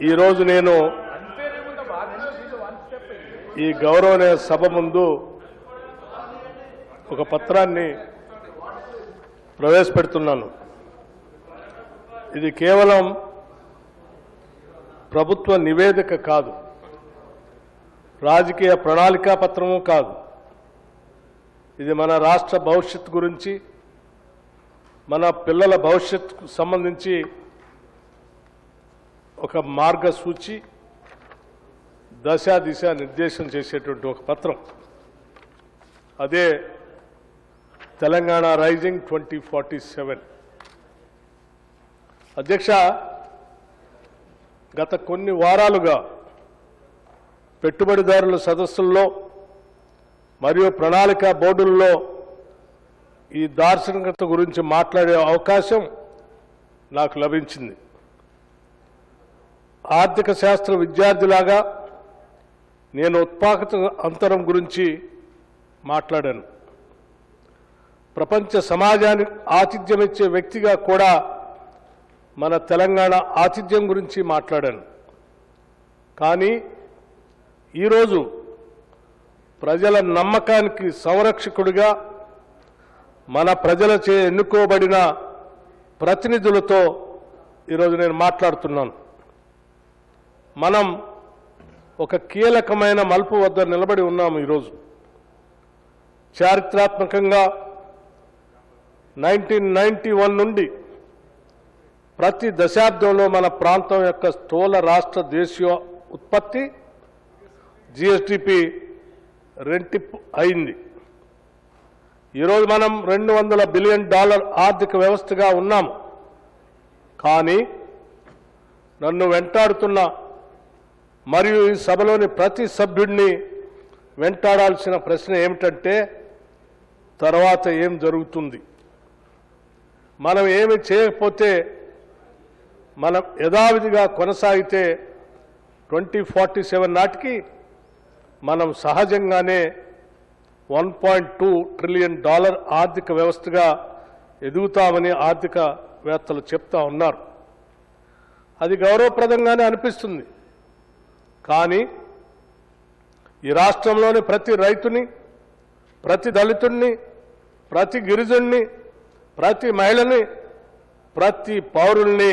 ఈరోజు నేను ఈ గౌరవనీయ సభ ముందు ఒక పత్రాన్ని ప్రవేశపెడుతున్నాను. ఇది కేవలం ప్రభుత్వ నివేదిక కాదు. రాజకీయ ప్రణాళికా పత్రము కాదు. ఇది మన రాష్ట్ర భవిష్యత్తు గురించి మన పిల్లల భవిష్యత్తుకు సంబంధించి ఒక మార్గసూచి దశ దిశ నిర్దేశం చేసేటువంటి ఒక పత్రం. అదే Telangana rising twenty forty seven. అధ్యక్ష గత కొన్ని వారాలుగా పెట్టుబడిదారుల సదస్సుల్లో మరియు ప్రణాళిక బోర్డుల్లో ఈ దార్శనికత గురించి మాట్లాడే అవకాశం నాకు లభించింది. ఆర్థిక శాస్త్ర విద్యార్థిలాగా నేను ఉత్పాదక అంతరం గురించి మాట్లాడాను. ప్రపంచ సమాజానికి ఆతిథ్యమిచ్చే వ్యక్తిగా కూడా మన తెలంగాణ ఆతిథ్యం గురించి మాట్లాడాను. కానీ ఈరోజు ప్రజల నమ్మకానికి సంరక్షకుడిగా మన ప్రజలచే ఎన్నుకోబడిన ప్రతినిధులతో ఈరోజు నేను మాట్లాడుతున్నాను. మనం ఒక కీలకమైన మలుపు వద్ద నిలబడి ఉన్నాము ఈరోజు. చారిత్రాత్మకంగా నైన్టీన్ నైన్టీ వన్ నుండి ప్రతి దశాబ్దంలో మన ప్రాంతం యొక్క స్థూల రాష్ట్ర దేశీయ ఉత్పత్తి జిఎస్టిపి రెంటిప్పు అయింది. ఈరోజు మనం రెండు వందల బిలియన్ డాలర్ ఆర్థిక వ్యవస్థగా ఉన్నాము. కానీ నన్ను వెంటాడుతున్న మరియు ఈ సభలోని ప్రతి సభ్యుడిని వెంటాడాల్సిన ప్రశ్న ఏమిటంటే తర్వాత ఏం జరుగుతుంది? మనం ఏమి చేయకపోతే మనం యథావిధిగా కొనసాగితే ట్వంటీ ఫార్టీ సెవెన్ నాటికి మనం సహజంగానే one point two trillion dollar ఆర్థిక వ్యవస్థగా ఎదుగుతామని ఆర్థికవేత్తలు చెప్తా ఉన్నారు. అది గౌరవప్రదంగానే అనిపిస్తుంది. కానీ ఈ రాష్ట్రంలోని ప్రతి రైతుని ప్రతి దళితుణ్ణి ప్రతి గిరిజుణ్ణి ప్రతి మహిళని ప్రతి పౌరుల్ని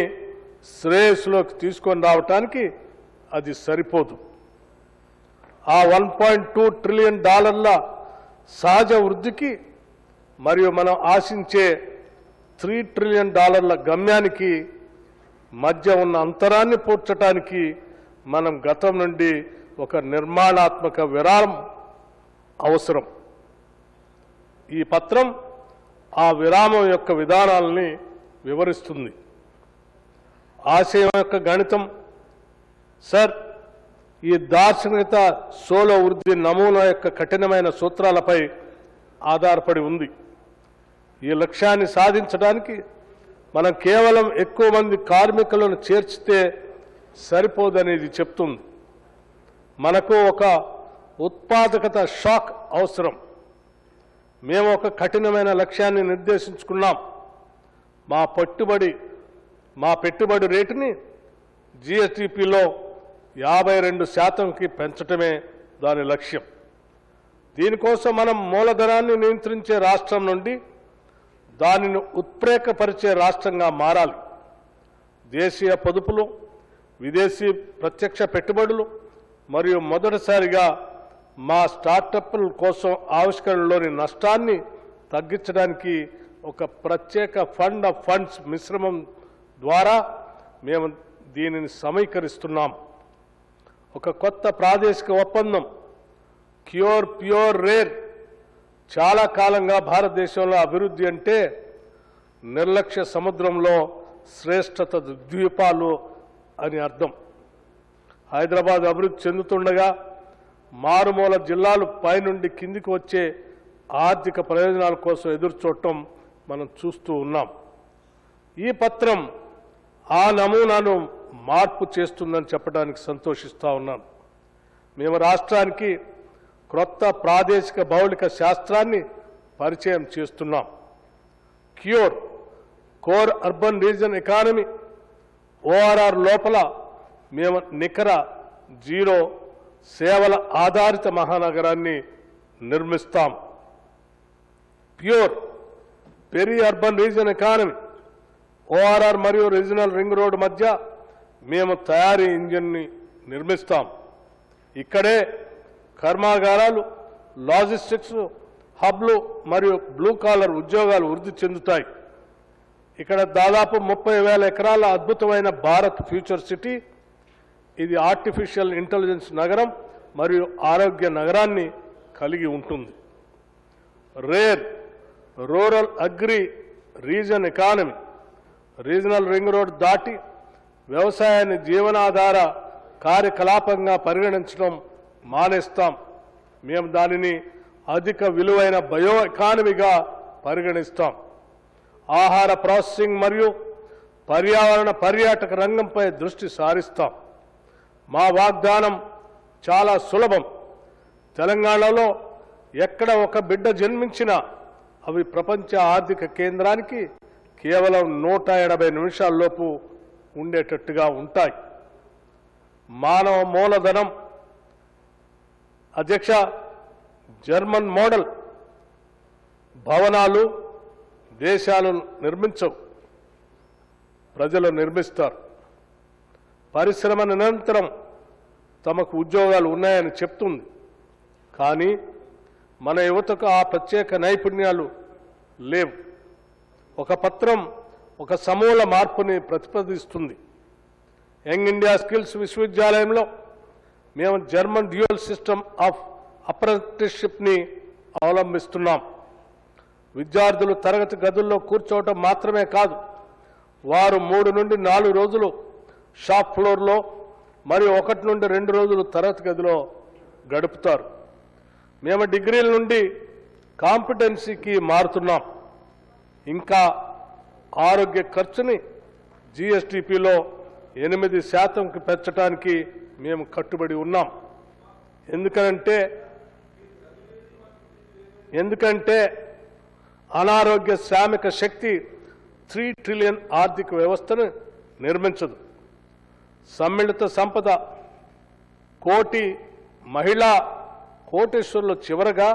శ్రేయస్సులోకి తీసుకొని రావటానికి అది సరిపోదు. ఆ వన్ పాయింట్ టూ ట్రిలియన్ డాలర్ల సహజ వృద్ధికి మరియు మనం ఆశించే త్రీ ట్రిలియన్ డాలర్ల గమ్యానికి మధ్య ఉన్న అంతరాన్ని పూడ్చటానికి మనం గతం నుండి ఒక నిర్మాణాత్మక విరామం అవసరం. ఈ పత్రం ఆ విరామం యొక్క విధానాలని వివరిస్తుంది. ఆశయం యొక్క గణితం. సార్ ఈ దార్శనికత సోలో వృద్ధి నమూనా యొక్క కఠినమైన సూత్రాలపై ఆధారపడి ఉంది. ఈ లక్ష్యాన్ని సాధించడానికి మనం కేవలం ఎక్కువ మంది కార్మికులను చేర్చితే సరిపోదనేది చెప్తుంది. మనకు ఒక ఉత్పాదకత షాక్ అవసరం. మేము ఒక కఠినమైన లక్ష్యాన్ని నిర్దేశించుకున్నాం. మా పెట్టుబడి మా పెట్టుబడి రేటుని జిఎస్టిపిలో యాభై రెండు శాతంకి పెంచటమే దాని లక్ష్యం. దీనికోసం మనం మూలధనాన్ని నియంత్రించే రాష్ట్రం నుండి దానిని ఉత్ప్రేకపరిచే రాష్ట్రంగా మారాలి. దేశీయ పొదుపులు విదేశీ ప్రత్యక్ష పెట్టుబడులు మరియు మొదటిసారిగా మా స్టార్టప్ల కోసం ఆవిష్కరణలోని నష్టాన్ని తగ్గించడానికి ఒక ప్రత్యేక ఫండ్ ఆఫ్ ఫండ్స్ మిశ్రమం ద్వారా మేము దీనిని సమీకరిస్తున్నాం. ఒక కొత్త ప్రాదేశిక ఒప్పందం క్యూర్ ప్యూర్ రేర్ చాలా కాలంగా భారతదేశంలో అభివృద్ధి అంటే నిర్లక్ష్య సముద్రంలో శ్రేష్టత ద్వీపాలు అని అర్థం. హైదరాబాద్ అభివృద్ధి చెందుతుండగా మారుమూల జిల్లాలు పైనుండి కిందికి వచ్చే ఆర్థిక ప్రయోజనాల కోసం ఎదురు చూడటం మనం చూస్తూ ఉన్నాం. ఈ పత్రం ఆ నమూనాను మార్పు చేస్తుందని చెప్పడానికి సంతోషిస్తూ ఉన్నాను. మేము రాష్ట్రానికి క్రొత్త ప్రాదేశిక భౌలిక శాస్త్రాన్ని పరిచయం చేస్తున్నాం. Cure core urban region economy ORR లోపల మేము నికర జీరో సేవల ఆధారిత మహానగరాన్ని నిర్మిస్తాం. Pure peri urban region economy. ORR మరియు రీజనల్ రింగ్ రోడ్ మధ్య మేము తయారీ ఇంజిన్ని నిర్మిస్తాం. ఇక్కడే కర్మాగారాలు లాజిస్టిక్స్ హబ్లు మరియు బ్లూ కాలర్ ఉద్యోగాలు వృద్ధి చెందుతాయి. ఇక్కడ దాదాపు ముప్పై వేల ఎకరాల అద్భుతమైన భారత్ ఫ్యూచర్ సిటీ. ఇది ఆర్టిఫిషియల్ ఇంటెలిజెన్స్ నగరం మరియు ఆరోగ్య నగరాన్ని కలిగి ఉంటుంది. Rare rural agri region economy regional ring road దాటి వ్యవసాయాన్ని జీవనాధార కార్యకలాపంగా పరిగణించడం మానేస్తాం. మేము దానిని అధిక విలువైన బయో ఎకానమీగా పరిగణిస్తాం. ఆహార ప్రాసెసింగ్ మరియు పర్యావరణ పర్యాటక రంగంపై దృష్టి సారిస్తాం. మా వాగ్దానం చాలా సులభం. తెలంగాణలో ఎక్కడ ఒక బిడ్డ జన్మించినా అవి ప్రపంచ ఆర్థిక కేంద్రానికి కేవలం నూట ఎనభై నిమిషాల్లోపు ఉండేటట్టుగా ఉంటాయి. మానవ మూలధనం అధ్యక్ష జర్మన్ మోడల్ భవనాలు దేశాలు నిర్మించవు. ప్రజలు నిర్మిస్తారు. పరిశ్రమ నిరంతరం తమకు ఉద్యోగాలు ఉన్నాయని చెప్తుంది. కానీ మన యువతకు ఆ ప్రత్యేక నైపుణ్యాలు లేవు. ఒక పత్రం ఒక సమూల మార్పుని ప్రతిపాదిస్తుంది. యంగ్ ఇండియా స్కిల్స్ విశ్వవిద్యాలయంలో మేము జర్మన్ డ్యూయల్ సిస్టమ్ ఆఫ్ అప్రెంటిస్షిప్ని అవలంబిస్తున్నాం. విద్యార్థులు తరగతి గదుల్లో కూర్చోవటం మాత్రమే కాదు వారు మూడు నుండి నాలుగు రోజులు షాప్ ఫ్లోర్లో మరియు ఒకటి నుండి రెండు రోజులు తరగతి గదిలో గడుపుతారు. మేము డిగ్రీల నుండి కాంపిటెన్సీకి మారుతున్నాం. ఇంకా ఆరోగ్య ఖర్చుని జిఎస్టిపిలో ఎనిమిది శాతంకి పెంచడానికి మేము కట్టుబడి ఉన్నాం. ఎందుకనంటే ఎందుకంటే అనారోగ్య శ్రామిక శక్తి త్రీ ట్రిలియన్ ఆర్థిక వ్యవస్థను నిర్మించదు. సమ్మిళిత సంపద కోటి మహిళా కోటేశ్వర్లు చివరగా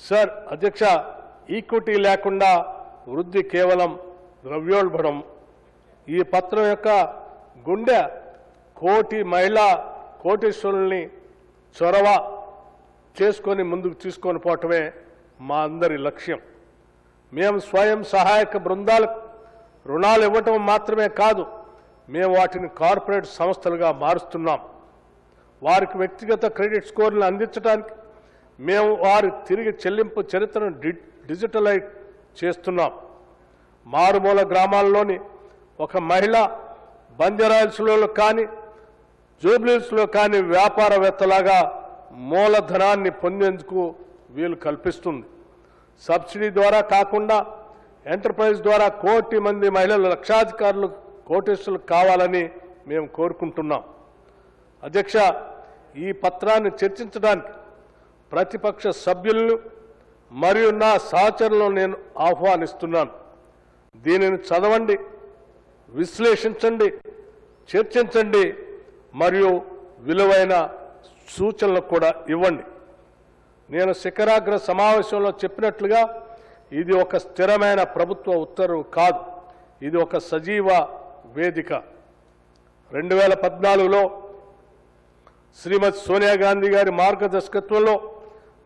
సార్ అధ్యక్ష ఈక్విటీ లేకుండా వృద్ధి కేవలం ద్రవ్యోల్బణం. ఈ పత్రం యొక్క గుండె కోటి మహిళా కోటేశ్వరుల్ని చొరవ చేసుకొని ముందుకు తీసుకొని పోవటమే మా అందరి లక్ష్యం. మేము స్వయం సహాయక బృందాలకు రుణాలు ఇవ్వటం మాత్రమే కాదు మేము వాటిని కార్పొరేట్ సంస్థలుగా మారుస్తున్నాం. వారికి వ్యక్తిగత క్రెడిట్ స్కోర్లను అందించడానికి మేము వారి తిరిగి చెల్లింపు చరిత్రను డి- డిజిటలైజ్ చేస్తున్నాం. మారుమూల గ్రామాల్లోని ఒక మహిళ బంజరాయిల్స్లో కానీ జూబ్లీస్లో కానీ వ్యాపారవేత్తలాగా మూలధనాన్ని పొందేందుకు వీలు కల్పిస్తుంది. సబ్సిడీ ద్వారా కాకుండా ఎంటర్ప్రైజ్ ద్వారా కోటి మంది మహిళలు లక్షాధికారులు కోటేశ్వరులు కావాలని మేము కోరుకుంటున్నాం. అధ్యక్ష ఈ పత్రాన్ని చర్చించడానికి ప్రతిపక్ష సభ్యులను మరియు నా సహచరులను నేను ఆహ్వానిస్తున్నాను. దీనిని చదవండి విశ్లేషించండి చర్చించండి మరియు విలువైన సూచనలు కూడా ఇవ్వండి. నేను శిఖరాగ్ర సమావేశంలో చెప్పినట్లుగా ఇది ఒక స్థిరమైన ప్రభుత్వ ఉత్తర్వు కాదు. ఇది ఒక సజీవ వేదిక. రెండు వేల పద్నాలుగులో శ్రీమతి సోనియా గాంధీ గారి మార్గదర్శకత్వంలో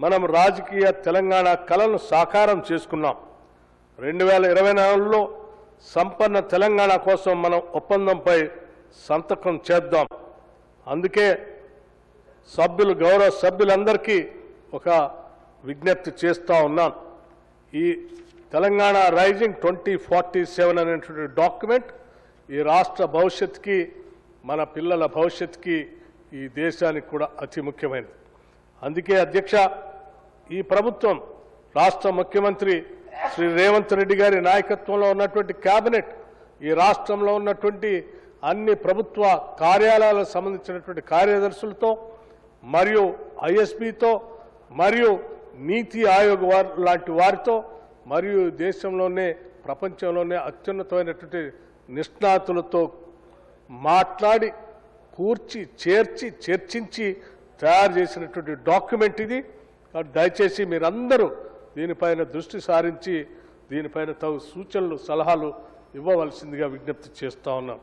మనం రాజకీయ తెలంగాణ కళను సాకారం చేసుకున్నాం. రెండు వేల ఇరవై నాలుగులో సంపన్న తెలంగాణ కోసం మనం ఒప్పందంపై సంతకం చేద్దాం. అందుకే సభ్యులు గౌరవ సభ్యులందరికీ ఒక విజ్ఞప్తి చేస్తూ ఉన్నాను. ఈ Telangana rising twenty forty seven అనేటువంటి డాక్యుమెంట్ ఈ రాష్ట్ర భవిష్యత్తుకి మన పిల్లల భవిష్యత్తుకి ఈ దేశానికి కూడా అతి ముఖ్యమైనది. అందుకే అధ్యక్ష ఈ ప్రభుత్వం రాష్ట్ర ముఖ్యమంత్రి శ్రీ రేవంత్ రెడ్డి గారి నాయకత్వంలో ఉన్నటువంటి కేబినెట్ ఈ రాష్ట్రంలో ఉన్నటువంటి అన్ని ప్రభుత్వ కార్యాలయాలకు సంబంధించినటువంటి కార్యదర్శులతో మరియు ఐఎస్బితో మరియు నీతి ఆయోగ్ వారి లాంటి వారితో మరియు దేశంలోనే ప్రపంచంలోనే అత్యున్నతమైనటువంటి నిష్ణాతులతో మాట్లాడి కూర్చి చేర్చి చర్చించి తయారు చేసినటువంటి డాక్యుమెంట్ ఇది. కాబట్టి దయచేసి మీరందరూ దీనిపైన దృష్టి సారించి దీనిపైన తగు సూచనలు సలహాలు ఇవ్వవలసిందిగా విజ్ఞప్తి చేస్తా ఉన్నాం.